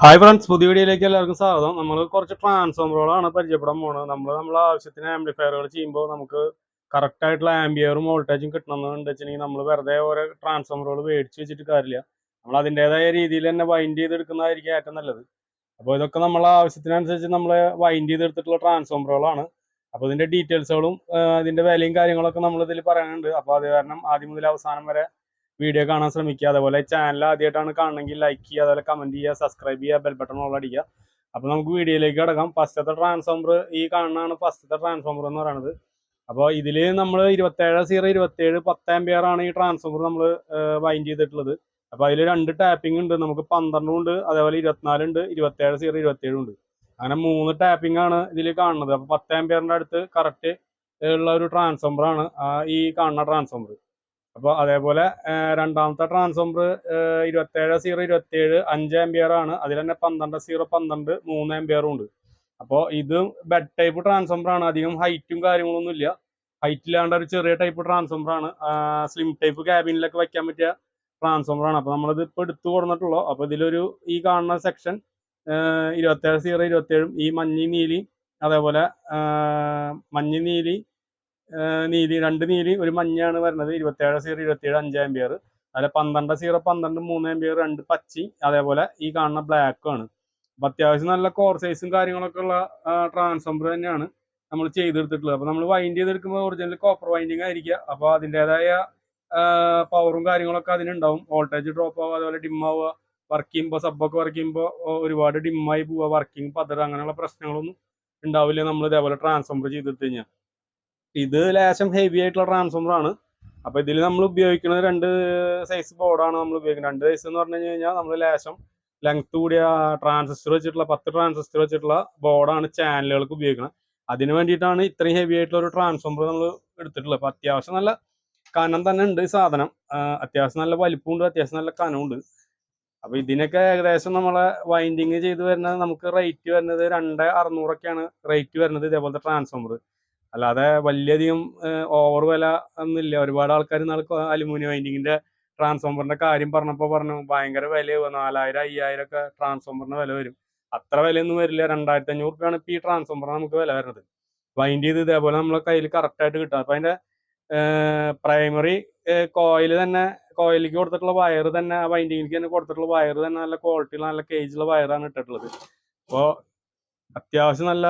Hi friends പുതിയ വീഡിയോയിലേക്ക് എല്ലാവർക്കും സ്വാഗതം. നമ്മൾ കുറച്ച് ട്രാൻസ്ഫോമറുകളാണ് പരിചയപ്പെടാൻ പോകുന്നത് നമ്മൾ നമ്മളെ ആവശ്യത്തിന് ആംപ്ലിഫയറുകൾ ചെയ്യുമ്പോൾ നമുക്ക് കറക്റ്റ് ആയിട്ടുള്ള ആംബിയറും വോൾട്ടേജും കിട്ടണമെന്ന് വെച്ചിട്ടുണ്ടെങ്കിൽ നമ്മൾ വെറുതെ ഓരോ ട്രാൻസ്ഫോമറുകൾ മേടിച്ച് വെച്ചിട്ട് കാര്യമില്ല. നമ്മൾ അതിന്റെതായ രീതിയിൽ തന്നെ വൈൻഡ് ചെയ്തെടുക്കുന്നതായിരിക്കും ഏറ്റവും നല്ലത്. അപ്പോൾ ഇതൊക്കെ നമ്മളെ ആവശ്യത്തിനനുസരിച്ച് നമ്മൾ വൈൻഡ് ചെയ്തെടുത്തിട്ടുള്ള ട്രാൻസ്ഫോമറുകളാണ് അപ്പോൾ ഇതിന്റെ ഡീറ്റെയിൽസുകളും ഇതിന്റെ വിലയും കാര്യങ്ങളൊക്കെ നമ്മൾ ഇതിൽ പറയാനുണ്ട്. അപ്പോൾ അത് കാരണം ആദ്യം മുതൽ അവസാനം വരെ വീഡിയോ കാണാൻ ശ്രമിക്കുക. അതേപോലെ ചാനൽ ആദ്യമായിട്ടാണ് കാണണമെങ്കിൽ ലൈക്ക് ചെയ്യുക അതുപോലെ കമന്റ് ചെയ്യുക സബ്സ്ക്രൈബ് ചെയ്യുക ബെൽ ബട്ടൺ ഓൾ അടിക്കുക അപ്പോൾ നമുക്ക് വീഡിയോയിലേക്ക് കിടക്കാം. ഫസ്റ്റത്തെ ട്രാൻസ്ഫോമർ ഈ കാണുന്നതാണ് ഫസ്റ്റത്തെ ട്രാൻസ്ഫോമർ എന്ന് പറയുന്നത്. അപ്പോൾ ഇതിൽ നമ്മൾ ഇരുപത്തേഴ് സീറോ ഇരുപത്തേഴ് പത്ത് ആംബിയർ ആണ് ഈ ട്രാൻസ്ഫോമർ നമ്മൾ വൈൻഡ് ചെയ്തിട്ടുള്ളത്. അപ്പോൾ അതിൽ രണ്ട് ടാപ്പിംഗ് ഉണ്ട്. നമുക്ക് പന്ത്രണ്ടും ഉണ്ട്. അതേപോലെ ഇരുപത്തിനാലുണ്ട് ഇരുപത്തേഴ് സീറോ ഇരുപത്തേഴും ഉണ്ട്. അങ്ങനെ മൂന്ന് ടാപ്പിംഗ് ആണ് ഇതിൽ കാണുന്നത്. അപ്പോൾ പത്ത് ആംബിയറിന്റെ അടുത്ത് കറക്റ്റ് ഉള്ള ഒരു ട്രാൻസ്ഫോമർ ആണ് ഈ കാണുന്ന ട്രാൻസ്ഫോമർ അപ്പോൾ അതേപോലെ രണ്ടാമത്തെ ട്രാൻസ്ഫോമർ ഇരുപത്തേഴ് സീറോ ഇരുപത്തേഴ് അഞ്ച് ആംബിയർ ആണ്. അതിൽ തന്നെ പന്ത്രണ്ട് സീറോ പന്ത്രണ്ട് മൂന്ന് ആംബിയറും ഉണ്ട്. അപ്പോൾ ഇത് ബെഡ് ടൈപ്പ് ട്രാൻസ്ഫോമർ ആണ്. അധികം ഹൈറ്റും കാര്യങ്ങളൊന്നും ഇല്ല. ഹൈറ്റ് ഇല്ലാണ്ട് ഒരു ചെറിയ ടൈപ്പ് ട്രാൻസ്ഫോമർ ആണ്. സ്ലിം ടൈപ്പ് ക്യാബിനിലൊക്കെ വയ്ക്കാൻ പറ്റിയ ട്രാൻസ്ഫോമർ ആണ്. അപ്പോൾ നമ്മളിത് ഇപ്പോൾ എടുത്തു കൊടുത്തിട്ടുള്ളൂ. അപ്പോൾ ഇതിലൊരു ഈ കാണുന്ന സെക്ഷൻ ഇരുപത്തേഴ് സീറോ ഇരുപത്തേഴും ഈ മഞ്ഞി നീലി അതേപോലെ മഞ്ഞ നീലി നീലി രണ്ട് നീലി ഒരു മഞ്ഞാണ് വരുന്നത് ഇരുപത്തേഴ് സീറോ ഇരുപത്തേഴ് അഞ്ച് ആംബിയർ അതിൽ പന്ത്രണ്ട് സീറോ പന്ത്രണ്ട് മൂന്ന് ആംബിയർ രണ്ട് പച്ചി അതേപോലെ ഈ കാണുന്ന ബ്ലാക്കും ആണ്. അപ്പം അത്യാവശ്യം നല്ല കോർ സൈസും കാര്യങ്ങളൊക്കെ ഉള്ള ട്രാൻസ്ഫോമർ തന്നെയാണ് നമ്മൾ ചെയ്തെടുത്തിട്ടുള്ളത്. അപ്പോൾ നമ്മൾ വൈൻഡ് ചെയ്തെടുക്കുമ്പോൾ ഒറിജിനൽ കോപ്പർ വൈൻഡിങ് ആയിരിക്കുക. അപ്പോൾ അതിന്റെതായ പവറും കാര്യങ്ങളൊക്കെ അതിനുണ്ടാവും. വോൾട്ടേജ് ഡ്രോപ്പ് ആവുക അതുപോലെ ഡിം ആവുക വർക്ക് ചെയ്യുമ്പോൾ സബ്ബൊക്കെ വർക്ക് ചെയ്യുമ്പോൾ ഒരുപാട് ഡിമ്മായി പോവുക വർക്കിംഗ് പതർ അങ്ങനെയുള്ള പ്രശ്നങ്ങളൊന്നും ഉണ്ടാവില്ല. നമ്മൾ ഇതേപോലെ ട്രാൻസ്ഫോമർ ചെയ്തെടുത്ത് കഴിഞ്ഞാൽ. ഇത് ലേശം ഹെവി ആയിട്ടുള്ള ട്രാൻസ്ഫോമർ ആണ്. അപ്പൊ ഇതിൽ നമ്മൾ ഉപയോഗിക്കുന്നത് രണ്ട് സൈസ് ബോർഡാണ് നമ്മൾ ഉപയോഗിക്കുന്നത്. രണ്ട് സൈസ് എന്ന് പറഞ്ഞു കഴിഞ്ഞാൽ നമ്മൾ ലേശം ലെങ്ത് കൂടിയ ട്രാൻസിസ്റ്റർ വെച്ചിട്ടുള്ള പത്ത് ട്രാൻസിസ്റ്റർ വെച്ചിട്ടുള്ള ബോർഡാണ് ചാനലുകൾക്ക് ഉപയോഗിക്കുന്നത്. അതിന് വേണ്ടിയിട്ടാണ് ഇത്രയും ഹെവി ആയിട്ടുള്ള ഒരു ട്രാൻസ്ഫോമർ നമ്മൾ എടുത്തിട്ടുള്ളത്. അപ്പൊ അത്യാവശ്യം നല്ല കനം തന്നെ ഉണ്ട് സാധനം. അത്യാവശ്യം നല്ല വലിപ്പമുണ്ട് അത്യാവശ്യം നല്ല കനമുണ്ട് അപ്പൊ ഇതിനൊക്കെ ഏകദേശം നമ്മളെ വൈൻഡിങ് ചെയ്ത് വരുന്നത് നമുക്ക് റേറ്റ് വരുന്നത് രണ്ട് അറുന്നൂറൊക്കെയാണ് റേറ്റ് വരുന്നത് ഇതേപോലത്തെ ട്രാൻസ്ഫോമർ അല്ലാതെ വലിയധികം ഓവർ വില ഒന്നുമില്ല. ഒരുപാട് ആൾക്കാർ നാളെ അലുമിനിയം വൈൻഡിങ്ങിന്റെ ട്രാൻസ്ഫോമറിന്റെ കാര്യം പറഞ്ഞപ്പോൾ പറഞ്ഞു ഭയങ്കര വിലയാവുക നാലായിരം അയ്യായിരം ഒക്കെ ട്രാൻസ്ഫോമറിന് വില വരും. അത്ര വിലയൊന്നും വരില്ല. രണ്ടായിരത്തി അഞ്ഞൂറ് രൂപയാണ് ഇപ്പൊ ഈ ട്രാൻസ്ഫോമറിന് നമുക്ക് വില വരുന്നത്. വൈൻഡ് ചെയ്ത് ഇതേപോലെ നമ്മളെ കയ്യിൽ കറക്റ്റ് ആയിട്ട് കിട്ടും. അപ്പൊ അതിന്റെ പ്രൈമറി കോയിൽ തന്നെ കോയിലേക്ക് കൊടുത്തിട്ടുള്ള വയർ തന്നെ ആ വൈൻഡിങ്ങിലേക്ക് തന്നെ കൊടുത്തിട്ടുള്ള വയർ തന്നെ നല്ല ക്വാളിറ്റിയുള്ള നല്ല കേജുള്ള വയറാണ് ഇട്ടിട്ടുള്ളത്. അപ്പോൾ അത്യാവശ്യം നല്ല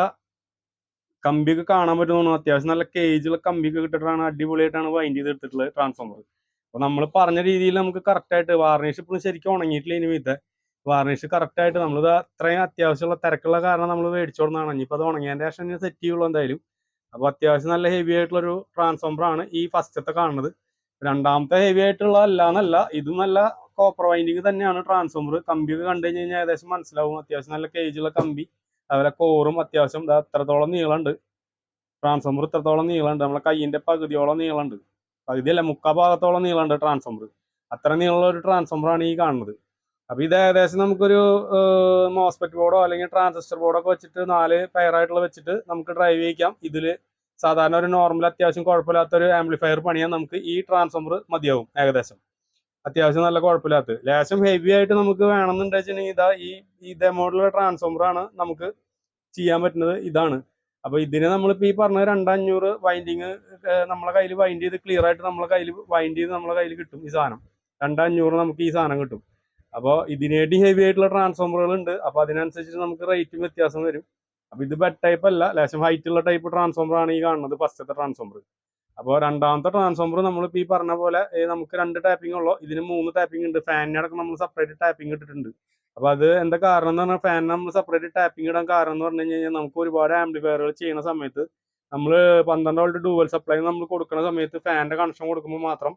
കമ്പിയൊക്കെ കാണാൻ പറ്റുന്നു അത്യാവശ്യം നല്ല കേജുള്ള കമ്പിയൊക്കെ കിട്ടിയിട്ടാണ് അടിപൊളിയായിട്ടാണ് വൈൻഡ് ചെയ്ത് എടുത്തിട്ടുള്ളത് ട്രാൻസ്ഫോമർ അപ്പൊ നമ്മൾ പറഞ്ഞ രീതിയിൽ നമുക്ക് കറക്റ്റ് ആയിട്ട് വാർണിഷ് ഇപ്പോഴും ശരിക്കും ഉണങ്ങിയിട്ടില്ല ഇനി വിധ വാർണിഷ് കറക്റ്റ് ആയിട്ട് നമ്മളിത് അത്രയും അത്യാവശ്യമുള്ള തിരക്കുള്ള കാരണം നമ്മൾ മേടിച്ചോടുന്നതാണ് ഇനിയിപ്പോൾ അത് ഉണങ്ങിയതിന്റെ ശേഷം ഇനി സെറ്റ് ചെയ്യുള്ളൂ എന്തായാലും. അപ്പോൾ അത്യാവശ്യം നല്ല ഹെവി ആയിട്ടുള്ള ഒരു ട്രാൻസ്ഫോമർ ആണ് ഈ ഫസ്റ്റത്തെ കാണുന്നത്. രണ്ടാമത്തെ ഹെവി ആയിട്ടുള്ള അല്ല എന്നല്ല ഇത് നല്ല കോപ്പർ വൈൻഡിങ് തന്നെയാണ് ട്രാൻസ്ഫോമർ കമ്പിയൊക്കെ കണ്ടു കഴിഞ്ഞ് കഴിഞ്ഞാൽ ഏകദേശം മനസ്സിലാവും. അത്യാവശ്യം നല്ല കേജുള്ള കമ്പി. അതുപോലെ കോറും അത്യാവശ്യം ദാ അത്രത്തോളം നീളമുണ്ട് ട്രാൻസ്ഫോമർ ഇത്രത്തോളം നീളമുണ്ട് നമ്മളെ കയ്യിന്റെ പകുതിയോളം നീളമുണ്ട് പകുതിയല്ല മുക്കാ ഭാഗത്തോളം നീളമുണ്ട് ട്രാൻസ്ഫോമർ അത്ര നീളമുള്ള ഒരു ട്രാൻസ്ഫോമർ ആണ് ഈ കാണുന്നത്. അപ്പോൾ ഇത് ഏകദേശം നമുക്കൊരു മോസ്പെറ്റ് ബോർഡോ അല്ലെങ്കിൽ ട്രാൻസിസ്റ്റർ ബോർഡോ ഒക്കെ വെച്ചിട്ട് നാല് പെയറായിട്ടുള്ള വെച്ചിട്ട് നമുക്ക് ഡ്രൈവ് ചെയ്യിക്കാം. ഇതിൽ സാധാരണ ഒരു നോർമൽ അത്യാവശ്യം കുഴപ്പമില്ലാത്തൊരു ആംപ്ലിഫയർ പണിയാൻ നമുക്ക് ഈ ട്രാൻസ്ഫോമർ മതിയാവും ഏകദേശം. അത്യാവശ്യം നല്ല കുഴപ്പമില്ലാത്ത ലേശം ഹെവി ആയിട്ട് നമുക്ക് വേണമെന്നുണ്ടെച്ചിട്ടുണ്ടെങ്കിൽ ഇതാ ഈ ഇതേ മോഡലുള്ള ട്രാൻസ്ഫോമർ ആണ് നമുക്ക് ചെയ്യാൻ പറ്റുന്നത് ഇതാണ്. അപ്പൊ ഇതിന് നമ്മളിപ്പോ ഈ പറഞ്ഞ രണ്ടഞ്ഞൂറ് വൈൻഡിങ് നമ്മളെ കയ്യിൽ വൈൻഡ് ചെയ്ത് ക്ലിയർ ആയിട്ട് നമ്മളെ കയ്യിൽ വൈൻഡ് ചെയ്ത് നമ്മളെ കയ്യിൽ കിട്ടും ഈ സാധനം. രണ്ടഞ്ഞൂറ് നമുക്ക് ഈ സാധനം കിട്ടും. അപ്പോൾ ഇതിനേട്ടി ഹെവി ആയിട്ടുള്ള ട്രാൻസ്ഫോമറുകൾ ഉണ്ട് അപ്പൊ അതിനനുസരിച്ച് നമുക്ക് റേറ്റും വ്യത്യാസം വരും. അപ്പൊ ഇത് ബെഡ് ടൈപ്പ് അല്ല ലേശം ഹൈറ്റ് ഉള്ള ടൈപ്പ് ട്രാൻസ്ഫോമർ ആണ് ഈ കാണുന്നത് ഫസ്റ്റത്തെ ട്രാൻസ്ഫോമർ അപ്പോൾ രണ്ടാമത്തെ ട്രാൻസ്ഫോമർ നമ്മളിപ്പോൾ ഈ പറഞ്ഞ പോലെ നമുക്ക് രണ്ട് ടാപ്പിംഗ് ഉള്ളൂ. ഇതിന് മൂന്ന് ടാപ്പിംഗ് ഉണ്ട്. ഫാനിനടക്കം നമ്മൾ സെപ്പറേറ്റ് ടാപ്പിംഗ് ഇട്ടിട്ടുണ്ട്. അപ്പോൾ അത് എന്താ കാരണം എന്ന് പറഞ്ഞാൽ ഫാൻ നമ്മൾ സെപ്പറേറ്റ് ടാപ്പിംഗ് ഇടാൻ കാരണം എന്ന് പറഞ്ഞു കഴിഞ്ഞാൽ നമുക്ക് ഒരുപാട് ആംപ്ലിഫയറുകൾ ചെയ്യുന്ന സമയത്ത് നമ്മൾ പന്ത്രണ്ട് വോൾട്ട് ഡൂവൽ സപ്ലൈ നമ്മൾ കൊടുക്കുന്ന സമയത്ത് ഫാനിന്റെ കണക്ഷൻ കൊടുക്കുമ്പോൾ മാത്രം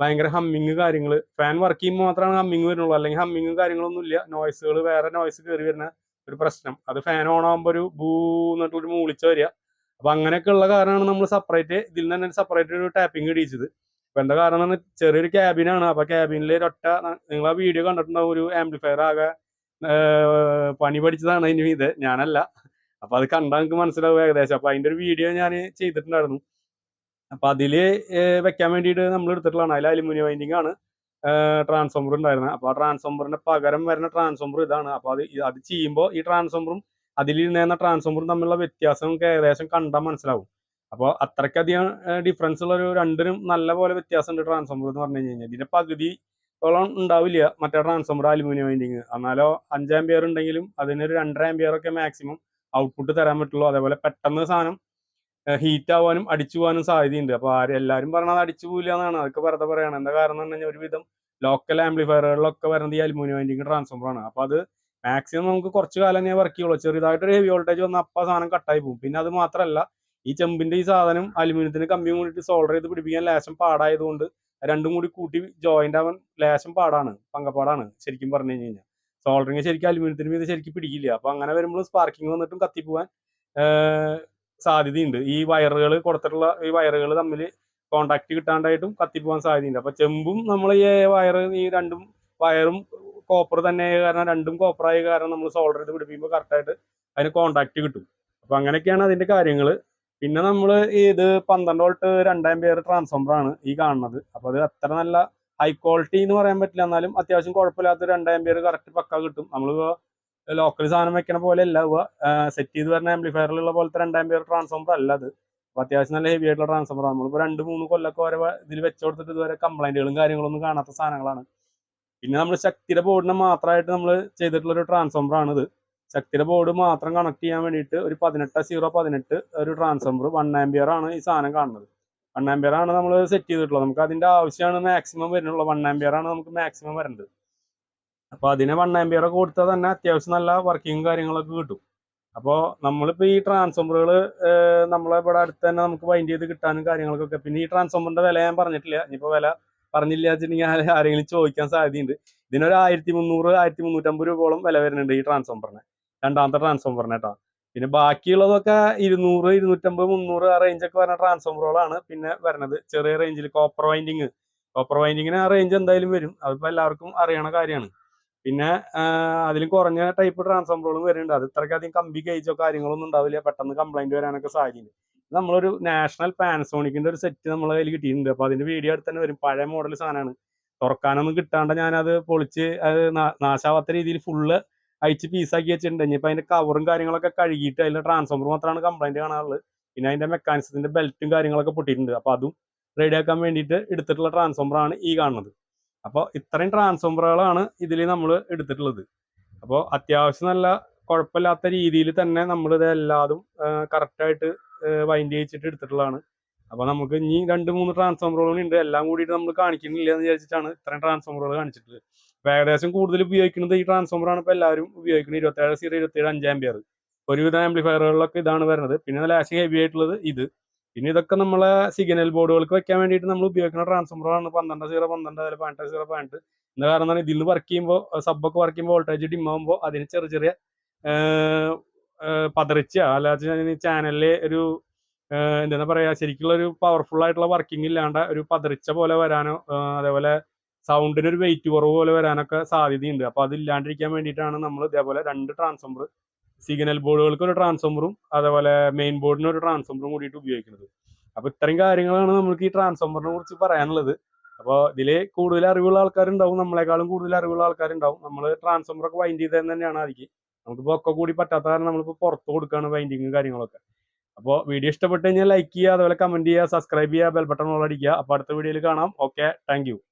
ഭയങ്കര ഹമ്മിങ് കാര്യങ്ങൾ ഫാൻ വർക്ക് ചെയ്യുമ്പോൾ മാത്രമാണ് ഹമ്മിങ് വരുന്നുള്ളൂ അല്ലെങ്കിൽ ഹമ്മിങ്ങും കാര്യങ്ങളൊന്നും ഇല്ല. നോയ്സുകൾ വേറെ നോയ്സ് കയറി വരുന്ന ഒരു പ്രശ്നം. അത് ഫാൻ ഓൺ ആകുമ്പോൾ ഒരു ബൂ എന്നിട്ട് ഒരു മൂളിച്ച വരിക. അപ്പൊ അങ്ങനെയൊക്കെ ഉള്ള കാരണമാണ് നമ്മൾ സെപ്പറേറ്റ് ഇതിൽ നിന്ന് തന്നെ സെപ്പറേറ്റ് ഒരു ടാപ്പിംഗ് ഇടിച്ചത്. അപ്പൊ എന്താ കാരണം ചെറിയൊരു ക്യാബിനാണ് അപ്പൊ ക്യാബിനിൽ ഒറ്റ നിങ്ങൾ ആ വീഡിയോ കണ്ടിട്ടുണ്ടാവും ഒരു ആംപ്ലിഫയർ ആകെ പണി പഠിച്ചതാണ് അതിന് ഇത്. ഞാനല്ല. അപ്പൊ അത് കണ്ടാൽ നിങ്ങൾക്ക് മനസ്സിലാവും ഏകദേശം. അപ്പൊ അതിന്റെ ഒരു വീഡിയോ ഞാൻ ചെയ്തിട്ടുണ്ടായിരുന്നു. അപ്പൊ അതിൽ വെക്കാൻ വേണ്ടിയിട്ട് നമ്മൾ എടുത്തിട്ടുള്ളതാണ്. അതിൽ അലുമിനിയം വൈൻഡിങ് ആണ് ട്രാൻസ്ഫോമർ ഉണ്ടായിരുന്നത്. അപ്പൊ ആ ട്രാൻസ്ഫോമറിന്റെ പകരം വരുന്ന ട്രാൻസ്ഫോമർ ഇതാണ്. അപ്പൊ അത് അത് ചെയ്യുമ്പോൾ ഈ ട്രാൻസ്ഫോമറും അതിലിരുന്ന ട്രാൻസ്ഫോമറും തമ്മിലുള്ള വ്യത്യാസം നമുക്ക് ഏകദേശം കണ്ടാൽ മനസ്സിലാവും. അപ്പോൾ അത്രയ്ക്കധികം ഡിഫറൻസ് ഉള്ള ഒരു രണ്ടിനും നല്ല പോലെ വ്യത്യാസമുണ്ട് ട്രാൻസ്ഫോമർ എന്ന് പറഞ്ഞു കഴിഞ്ഞാൽ ഇതിന്റെ ഓളം ഉണ്ടാവില്ല മറ്റേ ട്രാൻസ്ഫോമർ അലുമിനിയം വൈൻഡിങ് എന്നാലോ അഞ്ച് ആംബിയർ ഉണ്ടെങ്കിലും അതിനൊരു രണ്ടര ആംബിയർ ഒക്കെ മാക്സിമം ഔട്ട്പുട്ട് തരാൻ പറ്റുള്ളൂ. അതേപോലെ പെട്ടെന്ന് സാധനം ഹീറ്റ് ആവാനും അടിച്ചു പോകാനും സാധ്യതയുണ്ട്. അപ്പോൾ ആരും എല്ലാവരും പറഞ്ഞത് അടിച്ചു പോകില്ല എന്നാണ്. അതൊക്കെ വെറുതെ പറയുകയാണ് എന്താ കാരണം എന്ന് പറഞ്ഞാൽ ഒരുവിധം ലോക്കൽ ആംപ്ലിഫയറുകളിലൊക്കെ വരുന്നത് ഈ അലുമിനിയം വൈൻഡിങ് ട്രാൻസ്ഫോമർ ആണ്. അപ്പോൾ അത് മാക്സിമം നമുക്ക് കുറച്ച് കാലം ഞാൻ വർക്ക് ചെയ്യുള്ളൂ. ചെറുതായിട്ടൊരു ഹെവി വോൾട്ടേജ് വന്ന അപ്പം സാധനം കട്ടായി പോകും പിന്നെ അത് മാത്രമല്ല ഈ ചെമ്പിന്റെ ഈ സാധനം അലുമിനിയത്തിന് കമ്പി കൂടിയിട്ട് സോൾഡർ ചെയ്ത് പിടിപ്പിക്കാൻ ലേശം പാടായതുകൊണ്ട് രണ്ടും കൂടി കൂട്ടി ജോയിന്റ് ആവാൻ ലേശം പാടാണ് പങ്കപ്പാടാണ് ശരിക്കും പറഞ്ഞു കഴിഞ്ഞു കഴിഞ്ഞാൽ സോൾഡറിങ് ശരിക്കും അലുമിനിയത്തിന് മീത് ശരിക്കും പിടിക്കില്ല. അപ്പൊ അങ്ങനെ വരുമ്പോൾ സ്പാർക്കിംഗ് വന്നിട്ടും കത്തിപ്പോവാൻ സാധ്യതയുണ്ട്. ഈ വയറുകൾ കൊടുത്തിട്ടുള്ള ഈ വയറുകൾ തമ്മിൽ കോണ്ടാക്ട് കിട്ടാണ്ടായിട്ടും കത്തിപ്പോവാൻ സാധ്യതയുണ്ട്. അപ്പൊ ചെമ്പും നമ്മൾ ഈ വയറ് ഈ രണ്ടും വയറും കോപ്പർ തന്നെ കാരണം രണ്ടും കോപ്പർ ആയ കാരണം നമ്മൾ സോൾഡർ ചെയ്ത് പിടിപ്പിക്കുമ്പോൾ കറക്റ്റായിട്ട് അതിന് കോണ്ടാക്ട് കിട്ടും. അപ്പൊ അങ്ങനെയൊക്കെയാണ് അതിന്റെ കാര്യങ്ങൾ പിന്നെ നമ്മൾ ഇത് പന്ത്രണ്ട് വോൾട്ട് രണ്ടായിരം പേര് ട്രാൻസ്ഫോമർ ആണ് ഈ കാണുന്നത്. അപ്പൊ അത് അത്ര നല്ല ഹൈ ക്വാളിറ്റി എന്ന് പറയാൻ പറ്റില്ല. എന്നാലും അത്യാവശ്യം കുഴപ്പമില്ലാത്ത രണ്ടായിരം പേര് കറക്റ്റ് പക്ക കിട്ടും. നമ്മൾ ലോക്കൽ സാധനം വെക്കണ പോലെ അല്ല സെറ്റ് ചെയ്ത് വരുന്ന ആംപ്ലിഫയറിലുള്ള പോലത്തെ രണ്ടായിരം പേര് ട്രാൻസ്ഫോമർ അല്ല അത്. അപ്പൊ അത്യാവശ്യം നല്ല ഹെവി ആയിട്ടുള്ള ട്രാൻസ്ഫോമർ നമ്മളിപ്പോ രണ്ട് മൂന്ന് കൊല്ലൊക്കെ വരെ ഇതിൽ വെച്ചു കൊടുത്തിട്ട് ഇതുവരെ കംപ്ലൈന്റുകളും കാര്യങ്ങളൊന്നും കാണാത്ത സാധനങ്ങളാണ്. പിന്നെ നമ്മൾ ശക്തിയുടെ ബോർഡിനെ മാത്രമായിട്ട് നമ്മൾ ചെയ്തിട്ടുള്ള ഒരു ട്രാൻസ്ഫോമർ ഇത് ശക്തിയുടെ ബോർഡ് മാത്രം കണക്ട് ചെയ്യാൻ വേണ്ടിയിട്ട് ഒരു പതിനെട്ട് സീറോ പതിനെട്ട് ഒരു ട്രാൻസ്ഫോമർ വൺ ആംബിയർ ആണ് ഈ സാധനം കാണുന്നത്. വൺ ആംബിയർ ആണ് നമ്മൾ സെറ്റ് ചെയ്തിട്ടുള്ളത്. നമുക്ക് അതിന്റെ ആവശ്യമാണ് മാക്സിമം വരുന്നുള്ളത്. വൺ ആംബിയർ ആണ് നമുക്ക് മാക്സിമം വരേണ്ടത്. അപ്പോൾ അതിനെ വൺ ആംബിയർ ഒക്കെ കൊടുത്താൽ തന്നെ അത്യാവശ്യം നല്ല വർക്കിങ്ങും കാര്യങ്ങളൊക്കെ കിട്ടും. അപ്പോൾ നമ്മളിപ്പോൾ ഈ ട്രാൻസ്ഫോമറുകൾ നമ്മളെ ഇവിടെ അടുത്ത് തന്നെ നമുക്ക് വൈൻഡ് ചെയ്ത് കിട്ടാനും കാര്യങ്ങൾക്കൊക്കെ. പിന്നെ ഈ ട്രാൻസ്ഫോമറിന്റെ വില ഞാൻ പറഞ്ഞിട്ടില്ല. ഇനിയിപ്പോൾ വില പറഞ്ഞില്ല വെച്ചിട്ടുണ്ടെങ്കിൽ ആരെങ്കിലും ചോദിക്കാൻ സാധ്യതയുണ്ട്. ഇതിനൊരു ആയിരത്തി മുന്നൂറ് ആയിരത്തി മുന്നൂറ്റമ്പത് രൂപയോളം വില വരുന്നുണ്ട് ഈ ട്രാൻസ്ഫോമറിന് രണ്ടാമത്തെ ട്രാൻസ്ഫോമറിന് കേട്ടോ. പിന്നെ ബാക്കിയുള്ളതൊക്കെ ഇരുന്നൂറ് ഇരുന്നൂറ്റമ്പത് മുന്നൂറ് ആ റേഞ്ചൊക്കെ വരുന്ന ട്രാൻസ്ഫോമറുകളാണ് പിന്നെ വരുന്നത്. ചെറിയ റേഞ്ചിൽ കോപ്പർ വൈൻഡിങ് കോപ്പർ വൈൻഡിങ്ങിന് ആ റേഞ്ച് എന്തായാലും വരും. അതിപ്പോൾ എല്ലാവർക്കും അറിയണ കാര്യമാണ്. പിന്നെ അതിലും കുറഞ്ഞ ടൈപ്പ് ട്രാൻസ്ഫോമറുകളും വരുന്നുണ്ട്. അത് ഇത്രയ്ക്കധികം കമ്പി ഗേജോ കാര്യങ്ങളൊന്നും ഉണ്ടാവില്ല. പെട്ടെന്ന് കംപ്ലൈന്റ് വരാനൊക്കെ സാധ്യതയുണ്ട്. നമ്മളൊരു നാഷണൽ പാനസോണിക്കിന്റെ ഒരു സെറ്റ് നമ്മളെ കയ്യിൽ കിട്ടിയിട്ടുണ്ട്. അപ്പൊ അതിന്റെ വീഡിയോ അടുത്ത് തന്നെ വരും. പഴയ മോഡൽ സാധനമാണ് തുറക്കാനൊന്നും കിട്ടാണ്ട് ഞാനത് പൊളിച്ച് അത് നാശാവാത്ത രീതിയിൽ ഫുള്ള് അയച്ച് പീസാക്കി വെച്ചിട്ടുണ്ട്. ഇനിയിപ്പോൾ അതിന്റെ കവറും കാര്യങ്ങളൊക്കെ കഴുകിയിട്ട് അതിന്റെ ട്രാൻസ്ഫോമർ മാത്രമാണ് കംപ്ലൈന്റ് കാണാറുള്ളത്. പിന്നെ അതിന്റെ മെക്കാനിസത്തിന്റെ ബെൽറ്റും കാര്യങ്ങളൊക്കെ പൊട്ടിയിട്ടുണ്ട്. അപ്പൊ അതും റെഡിയാക്കാൻ വേണ്ടിയിട്ട് എടുത്തിട്ടുള്ള ട്രാൻസ്ഫോമർ ആണ് ഈ കാണുന്നത്. അപ്പോൾ ഇത്രയും ട്രാൻസ്ഫോമറുകളാണ് ഇതിൽ നമ്മൾ എടുത്തിട്ടുള്ളത്. അപ്പോൾ അത്യാവശ്യം നല്ല കുഴപ്പമില്ലാത്ത രീതിയിൽ തന്നെ നമ്മൾ ഇത് എല്ലാതും കറക്റ്റായിട്ട് വൈൻഡ് ചെയ്യിച്ചിട്ട് എടുത്തിട്ടുള്ളതാണ്. അപ്പോൾ നമുക്ക് ഇനി രണ്ട് മൂന്ന് ട്രാൻസ്ഫോമറുകളും ഉണ്ട് എല്ലാം കൂടിയിട്ട് നമ്മൾ കാണിക്കുന്നില്ല എന്ന് വിചാരിച്ചിട്ടാണ് ഇത്രയും ട്രാൻസ്ഫോമറുകൾ കാണിച്ചിട്ടുള്ളത്. അപ്പോൾ ഏകദേശം കൂടുതൽ ഉപയോഗിക്കുന്നത് ഈ ട്രാൻസ്ഫോമറാണ് ഇപ്പോൾ എല്ലാവരും ഉപയോഗിക്കുന്നത് ഇരുപത്തേഴ് സീറോ ഇരുപത്തേഴ് അഞ്ചാം ആംബിയർ ഒരുവിധം ആംപ്ലിഫയറുകളിലൊക്കെ ഇതാണ് വരുന്നത്. പിന്നെ ലാസ്റ്റ് ഹെവി ആയിട്ടുള്ളത് ഇത്. പിന്നെ ഇതൊക്കെ നമ്മളെ സിഗ്നൽ ബോർഡുകൾക്ക് വെക്കാൻ വേണ്ടിയിട്ട് നമ്മൾ ഉപയോഗിക്കുന്ന ട്രാൻസ്ഫോമറാണ് പന്ത്രണ്ട് സീറോ പന്ത്രണ്ട് അതിൽ പതിനെട്ട് സീറോ പതിനെട്ട് എന്ന് കാരണം ഇതിൽ വർക്ക് ചെയ്യുമ്പോൾ സബ്ബൊക്കെ വർക്ക് ചെയ്യുമ്പോൾ വോൾട്ടേജ് ഡിം ആകുമ്പോൾ അതിന് ചെറിയ ചെറിയ പതറിച്ച. അല്ലാതെ ചാനലിലെ ഒരു എന്താ പറയാ ശരിക്കുള്ള ഒരു പവർഫുൾ ആയിട്ടുള്ള വർക്കിംഗ് ഇല്ലാണ്ട് ഒരു പതറിച്ച പോലെ വരാനോ അതേപോലെ സൗണ്ടിന് ഒരു വെയിറ്റ് കുറവ് പോലെ വരാനൊക്കെ സാധ്യതയുണ്ട്. അപ്പൊ അതില്ലാണ്ടിരിക്കാൻ വേണ്ടിയിട്ടാണ് നമ്മൾ ഇതേപോലെ രണ്ട് ട്രാൻസ്ഫോമർ സിഗ്നൽ ബോർഡുകൾക്ക് ഒരു ട്രാൻസ്ഫോമറും അതേപോലെ മെയിൻ ബോർഡിന് ഒരു ട്രാൻസ്ഫോമറും കൂടിയിട്ട് ഉപയോഗിക്കുന്നത്. അപ്പൊ ഇത്രയും കാര്യങ്ങളാണ് നമുക്ക് ഈ ട്രാൻസ്ഫോമറിനെ കുറിച്ച് പറയാനുള്ളത്. അപ്പോൾ ഇതിൽ കൂടുതൽ അറിവുള്ള ആൾക്കാരുണ്ടാവും നമ്മളെക്കാളും കൂടുതൽ അറിവുള്ള ആൾക്കാരുണ്ടാവും. നമ്മൾ ട്രാൻസ്ഫോമർ ഒക്കെ വൈൻഡ് ചെയ്ത് തന്നെയാണ് ആദ്യം നമുക്കിപ്പോൾ ഒക്കെ കൂടി പറ്റാത്ത കാരണം നമ്മളിപ്പോൾ പുറത്ത് കൊടുക്കുകയാണ് വൈൻഡിങ്ങും കാര്യങ്ങളൊക്കെ. അപ്പോൾ വീഡിയോ ഇഷ്ടപ്പെട്ട് കഴിഞ്ഞാൽ ലൈക്ക് ചെയ്യുക അതുപോലെ കമന്റ് ചെയ്യുക സബ്സ്ക്രൈബ് ചെയ്യുക ബെൽ ബട്ടൺ ഓൾ അടിക്കുക അപ്പോൾ അടുത്ത വീഡിയോയിൽ കാണാം. Okay thank